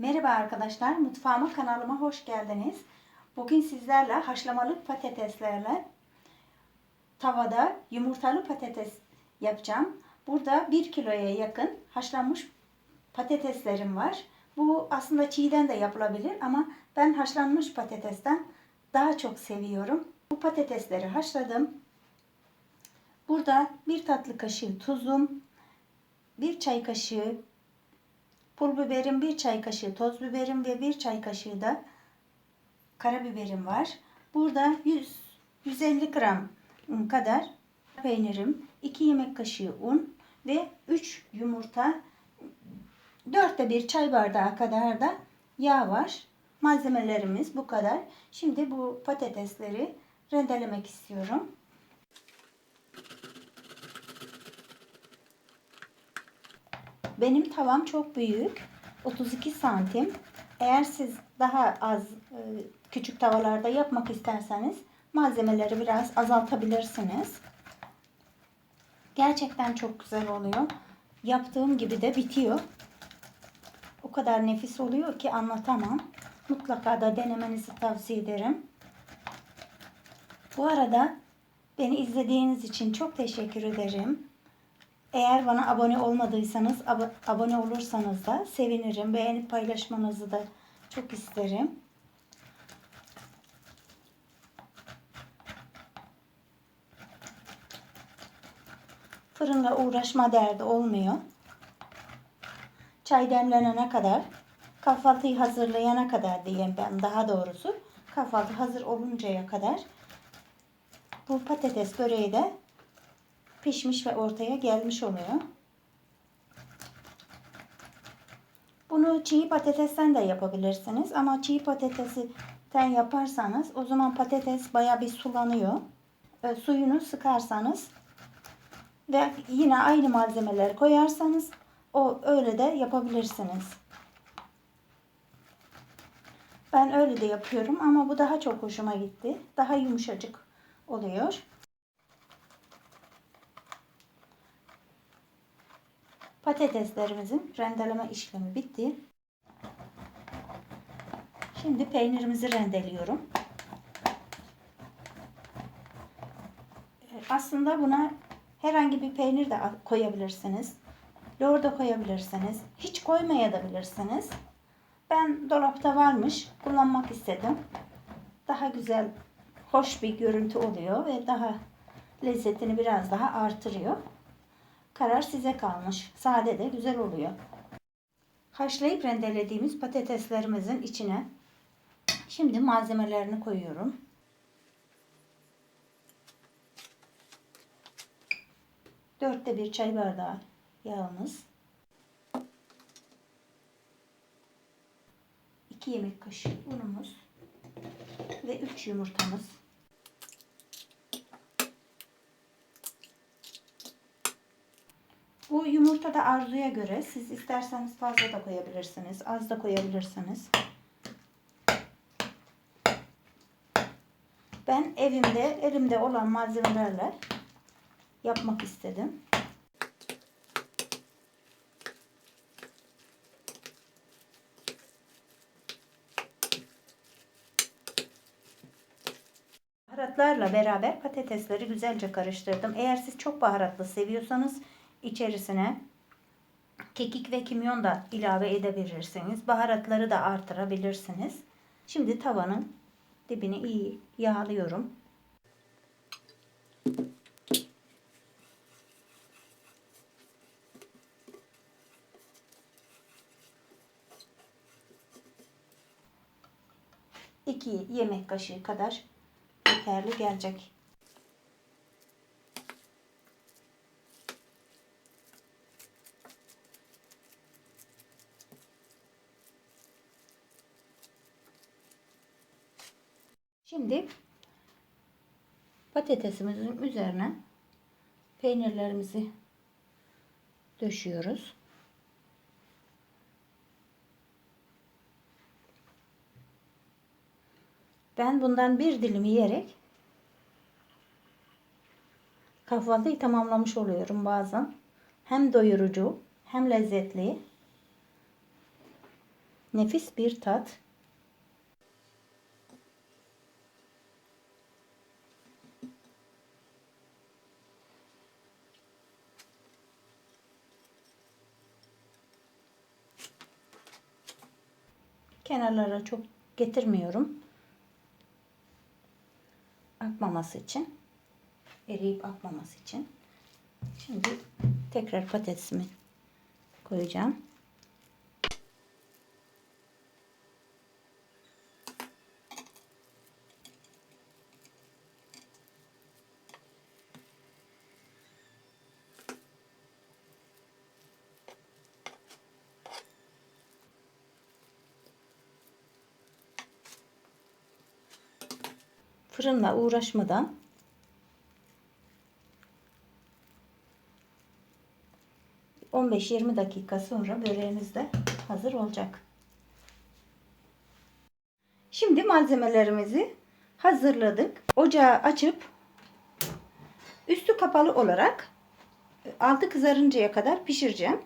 Merhaba arkadaşlar, mutfağıma kanalıma hoş geldiniz. Bugün sizlerle haşlamalı patateslerle tavada yumurtalı patates yapacağım. Burada 1 kiloya yakın haşlanmış patateslerim var. Bu aslında çiğden de yapılabilir ama ben haşlanmış patatesten daha çok seviyorum. Bu patatesleri haşladım. Burada bir tatlı kaşığı tuzum, bir çay kaşığı pul biberim, bir çay kaşığı toz biberim ve bir çay kaşığı da karabiberim var. Burada 100 150 gram kadar peynirim, 2 yemek kaşığı un ve 3 yumurta, 4'te bir çay bardağı kadar da yağ var. Malzemelerimiz bu kadar. Şimdi bu patatesleri rendelemek istiyorum. Benim tavam çok büyük. 32 santim. Eğer siz daha az e, küçük tavalarda yapmak isterseniz malzemeleri biraz azaltabilirsiniz. Gerçekten çok güzel oluyor. Yaptığım gibi de bitiyor. O kadar nefis oluyor ki anlatamam. Mutlaka da denemenizi tavsiye ederim. Bu arada beni izlediğiniz için çok teşekkür ederim. Eğer bana abone olmadıysanız ab- abone olursanız da sevinirim. Beğenip paylaşmanızı da çok isterim. Fırınla uğraşma derdi olmuyor. Çay demlenene kadar, kahvaltıyı hazırlayana kadar diyeyim ben daha doğrusu. Kahvaltı hazır oluncaya kadar bu patates böreği de pişmiş ve ortaya gelmiş oluyor. Bunu çiğ patatesten de yapabilirsiniz ama çiğ patatesten yaparsanız o zaman patates baya bir sulanıyor. E, suyunu sıkarsanız ve yine aynı malzemeleri koyarsanız o öyle de yapabilirsiniz. Ben öyle de yapıyorum ama bu daha çok hoşuma gitti. Daha yumuşacık oluyor. Patateslerimizin rendeleme işlemi bitti. Şimdi peynirimizi rendeliyorum. Aslında buna herhangi bir peynir de koyabilirsiniz. Lor da koyabilirsiniz. Hiç koymayabilirsiniz. Ben dolapta varmış kullanmak istedim. Daha güzel, hoş bir görüntü oluyor ve daha lezzetini biraz daha artırıyor. Karar size kalmış. Sade de güzel oluyor. Haşlayıp rendelediğimiz patateslerimizin içine şimdi malzemelerini koyuyorum. Dörtte bir çay bardağı yağımız. 2 yemek kaşığı unumuz ve 3 yumurtamız. Bu yumurta da arzuya göre siz isterseniz fazla da koyabilirsiniz, az da koyabilirsiniz. Ben evimde, elimde olan malzemelerle yapmak istedim. Baharatlarla beraber patatesleri güzelce karıştırdım. Eğer siz çok baharatlı seviyorsanız içerisine kekik ve kimyon da ilave edebilirsiniz. Baharatları da artırabilirsiniz. Şimdi tavanın dibini iyi yağlıyorum. İki yemek kaşığı kadar yeterli gelecek. Şimdi patatesimizin üzerine peynirlerimizi döşüyoruz. Ben bundan bir dilim yiyerek kahvaltıyı tamamlamış oluyorum bazen. Hem doyurucu hem lezzetli. nefis bir tat. Kenarlara çok getirmiyorum. Akmaması için. Eriyip akmaması için. Şimdi tekrar patatesimi koyacağım. Fırınla uğraşmadan ...15-20 dakika sonra böreğimiz de hazır olacak. Şimdi malzemelerimizi hazırladık. Ocağı açıp üstü kapalı olarak altı kızarıncaya kadar pişireceğim.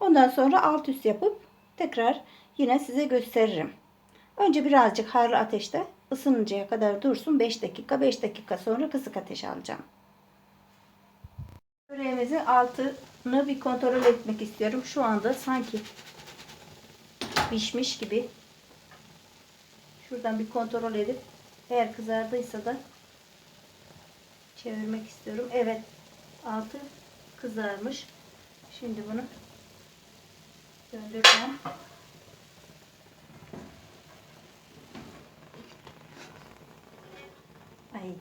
Ondan sonra alt üst yapıp tekrar yine size gösteririm. Önce birazcık harlı ateşte ısınıncaya kadar dursun 5 dakika. 5 dakika sonra kısık ateş alacağım. Böreğimizin altını bir kontrol etmek istiyorum. Şu anda sanki pişmiş gibi. Şuradan bir kontrol edip eğer kızardıysa da çevirmek istiyorum. Evet. Altı kızarmış. Şimdi bunu döndüreceğim. Ay.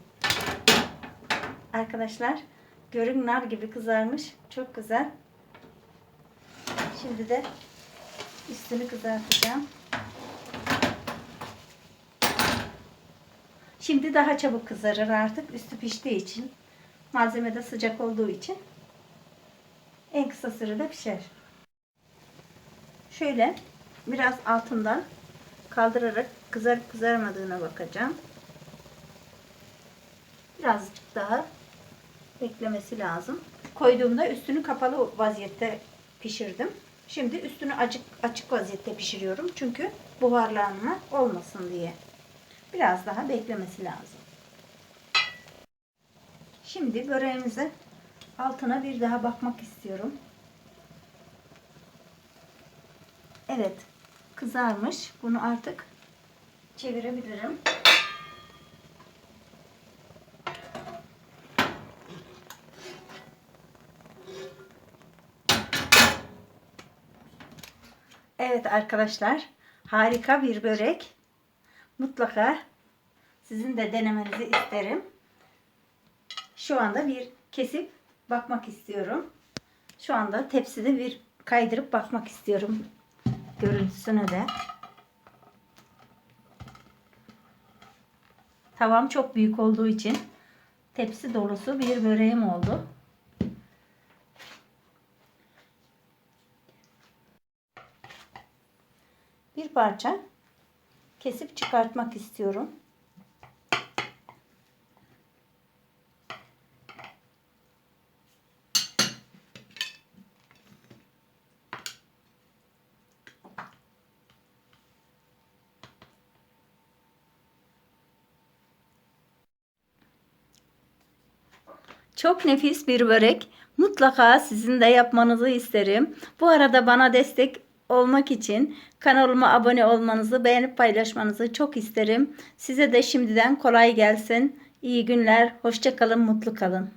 Arkadaşlar görün nar gibi kızarmış. Çok güzel. Şimdi de üstünü kızartacağım. Şimdi daha çabuk kızarır artık. Üstü piştiği için. Malzeme de sıcak olduğu için. En kısa sürede pişer. Şöyle biraz altından kaldırarak kızarıp kızarmadığına bakacağım. Birazcık daha beklemesi lazım. Koyduğumda üstünü kapalı vaziyette pişirdim. Şimdi üstünü açık açık vaziyette pişiriyorum. Çünkü buharlanma olmasın diye. Biraz daha beklemesi lazım. Şimdi böreğimizi altına bir daha bakmak istiyorum. Evet, kızarmış. Bunu artık çevirebilirim. Evet arkadaşlar, harika bir börek. Mutlaka sizin de denemenizi isterim. Şu anda bir kesip bakmak istiyorum. Şu anda tepside bir kaydırıp bakmak istiyorum görüntüsüne de. Tavam çok büyük olduğu için tepsi dolusu bir böreğim oldu. Bir parça kesip çıkartmak istiyorum. Çok nefis bir börek. Mutlaka sizin de yapmanızı isterim. Bu arada bana destek olmak için kanalıma abone olmanızı, beğenip paylaşmanızı çok isterim. Size de şimdiden kolay gelsin. İyi günler, hoşça kalın, mutlu kalın.